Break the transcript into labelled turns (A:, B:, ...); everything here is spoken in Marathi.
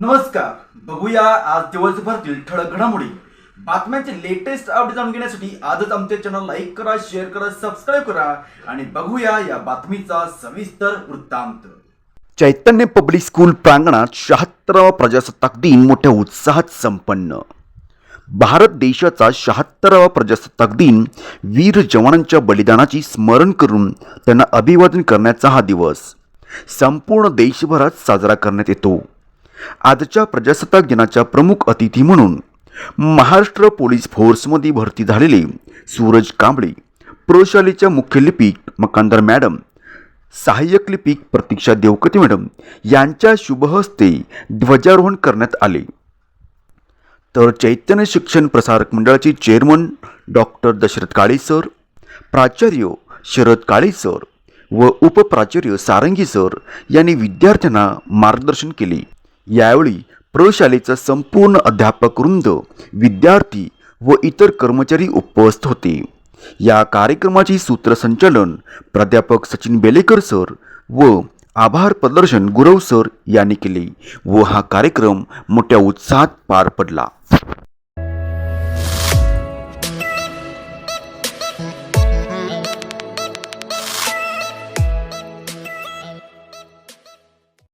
A: नमस्कार. बघूया आज दिवसभरातील ठळक घडामोडी. बातम्यांचे लेटेस्ट अपडेट जाणून घेण्यासाठी आजच आमच्या चॅनल लाईक करा शेअर करा सबस्क्राईब करा आणि बघूया या बातमीचा सविस्तर वृत्तांत.
B: चैतन्य पब्लिक स्कूल प्रांगणात शहात्तरावा प्रजासत्ताक दिन मोठ्या उत्साहात संपन्न. भारत देशाचा शहात्तरावा प्रजासत्ताक दिन वीर जवानांच्या बलिदानाची स्मरण करून त्यांना अभिवादन करण्याचा हा दिवस. संपूर्ण देशभरात साजरा करण्यात येतो. आजच्या प्रजासत्ताक दिनाच्या प्रमुख अतिथी म्हणून महाराष्ट्र पोलीस फोर्समध्ये भरती झालेले सूरज कांबळे प्रशालेच्या मुख्य लिपिक मकांदर मॅडम सहाय्यक लिपिक प्रतीक्षा देवकती मॅडम यांच्या शुभहस्ते ध्वजारोहण करण्यात आले. तर चैतन्य शिक्षण प्रसारक मंडळाचे chairman doctor Dashrath Kale sir प्राचार्य शरद काळे सर व उपप्राचार्य सारंगी सर यांनी विद्यार्थ्यांना मार्गदर्शन केले. यावेळी प्रशालेचा संपूर्ण अध्यापक वृंद विद्यार्थी व इतर कर्मचारी उपस्थित होते. या कार्यक्रमाचे सूत्रसंचालन प्राध्यापक सचिन बेलेकर सर व आभार प्रदर्शन गुरव सर यांनी केले व हा कार्यक्रम मोठ्या उत्साहात पार पडला.